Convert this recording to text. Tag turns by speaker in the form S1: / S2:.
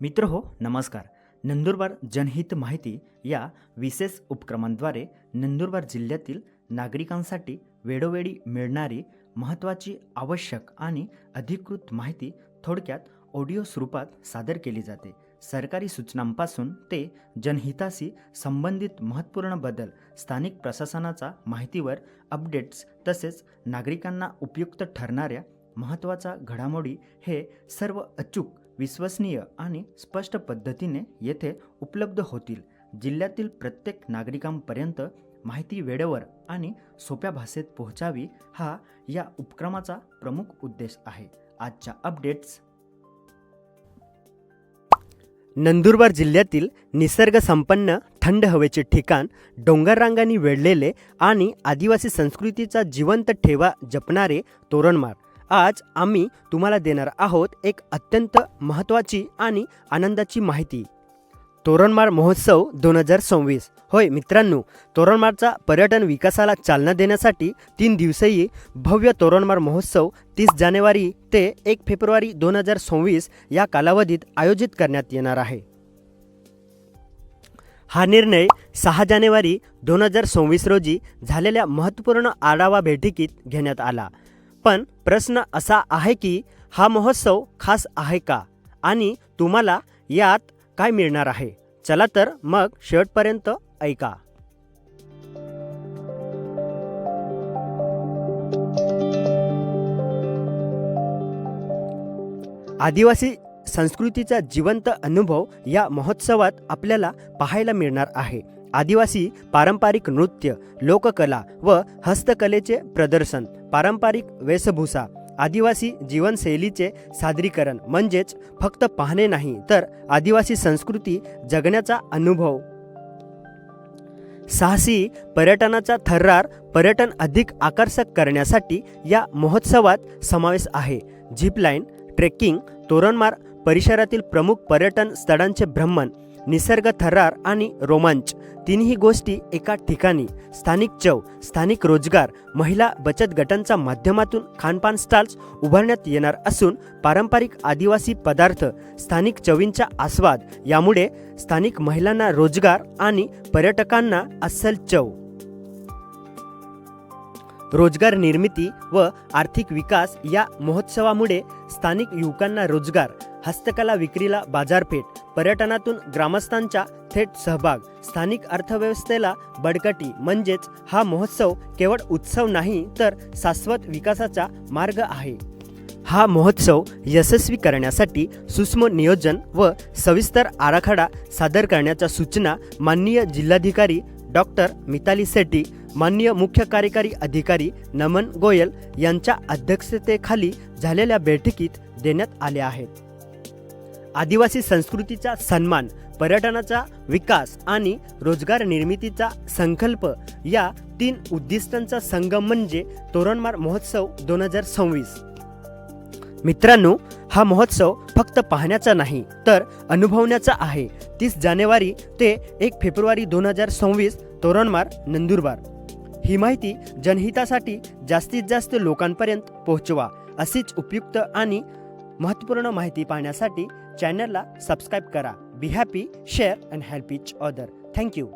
S1: मित्र हो नमस्कार. नंदुरबार जनहित माहिती या विशेष उपक्रमांद्वारे नंदुरबार जिल्ह्यातील नागरिकांसाठी वेळोवेळी मिळणारी महत्त्वाची आवश्यक आणि अधिकृत माहिती थोडक्यात ऑडिओ स्वरूपात सादर केली जाते. सरकारी सूचनांपासून ते जनहिताशी संबंधित महत्त्वपूर्ण बदल स्थानिक प्रशासनाचा माहितीवर अपडेट्स तसेच नागरिकांना उपयुक्त ठरणाऱ्या महत्त्वाच्या घडामोडी हे सर्व अचूक विश्वसनीय आणि स्पष्ट पद्धतीने येथे उपलब्ध होतील. जिल्ह्यातील प्रत्येक नागरिकांपर्यंत माहिती वेळेवर आणि सोप्या भाषेत पोहोचावी हा या उपक्रमाचा प्रमुख उद्देश आहे. आजच्या अपडेट्स. नंदुरबार जिल्ह्यातील निसर्गसंपन्न थंड हवेचे ठिकाण डोंगररांगांनी वेढलेले आणि आदिवासी संस्कृतीचा जिवंत ठेवा जपणारे तोरणमाळ. आज आम्ही तुम्हाला देणार आहोत एक अत्यंत महत्त्वाची आणि आनंदाची माहिती. तोरणमाळ महोत्सव दोन हजार सव्वीस. होय मित्रांनो तोरणमाळचा पर्यटन विकासाला चालना देण्यासाठी तीन दिवसीय भव्य तोरणमाळ महोत्सव तीस जानेवारी ते एक फेब्रुवारी दोन हजार सव्वीस या कालावधीत आयोजित करण्यात येणार आहे. हा निर्णय सहा जानेवारी दोन हजार सव्वीस रोजी झालेल्या महत्त्वपूर्ण आढावा बैठकीत घेण्यात आला. पण प्रश्न असा आहे की हा महोत्सव खास आहे का? आणि तुम्हाला यात काय मिळणार आहे? चला तर मग शेवटपर्यंत ऐका. आदिवासी संस्कृतीचा जिवंत अनुभव या महोत्सवात आपल्याला पाहायला मिळणार आहे. आदिवासी पारंपरिक नृत्य लोककला व हस्तकलेचे प्रदर्शन. पारंपरिक वेशभूषा आदिवासी जीवनशैलीचे सादरीकरण म्हणजेच फक्त पाहणे नाही तर आदिवासी संस्कृती जगण्याचा अनुभव. साहसी पर्यटनाचा थर्रार पर्यटन अधिक आकर्षक करण्यासाठी या महोत्सवात समावेश आहे. झिपलाईन ट्रेकिंग तोरणमार परिसरातील प्रमुख पर्यटन स्थळांचे भ्रमण निसर्ग थरार आणि रोमांच. तिन्ही गोष्टी एका ठिकाणी. स्थानिक चव स्थानिक रोजगार महिला बचत गटांच्या माध्यमातून खानपान स्टॉल्स उभारण्यात येणार असून पारंपरिक आदिवासी पदार्थ स्थानिक चवींचा आस्वाद यामुळे स्थानिक महिलांना रोजगार आणि पर्यटकांना अस्सल चव. रोजगार निर्मिती व आर्थिक विकास या महोत्सवामुळे स्थानिक युवकांना रोजगार हस्तकला विक्रीला बाजारपेठ पर्यटनातून ग्रामस्थांचा थेट सहभाग स्थानिक अर्थव्यवस्थेला बडकटी म्हणजेच हा महोत्सव केवळ उत्सव नाही तर शाश्वत विकासाचा मार्ग आहे. हा महोत्सव यशस्वी करण्यासाठी सूक्ष्म नियोजन व सविस्तर आराखडा सादर करण्याच्या सूचना माननीय जिल्हाधिकारी डॉक्टर मिताली सेट्टी माननीय मुख्य कार्यकारी अधिकारी नमन गोयल यांच्या अध्यक्षतेखाली झालेल्या बैठकीत देण्यात आल्या आहेत. आदिवासी संस्कृतीचा सन्मान पर्यटनाचा विकास आणि रोजगार निर्मितीचा संकल्प या तीन उद्दिष्टांचा संगम म्हणजे तोरणमार महोत्सव दोन हजार सव्वीस. मित्रांनो हा महोत्सव फक्त पाहण्याचा नाही तर अनुभवण्याचा आहे. तीस जानेवारी ते एक फेब्रुवारी दोन हजार सव्वीस तोरणमार नंदुरबार. ही माहिती जनहितासाठी जास्तीत जास्त लोकांपर्यंत पोहोचवा अशीच उपयुक्त आणि महत्त्वपूर्ण माहिती पाहण्यासाठी चॅनलला सबस्क्राईब करा. Be happy share and help each other thank you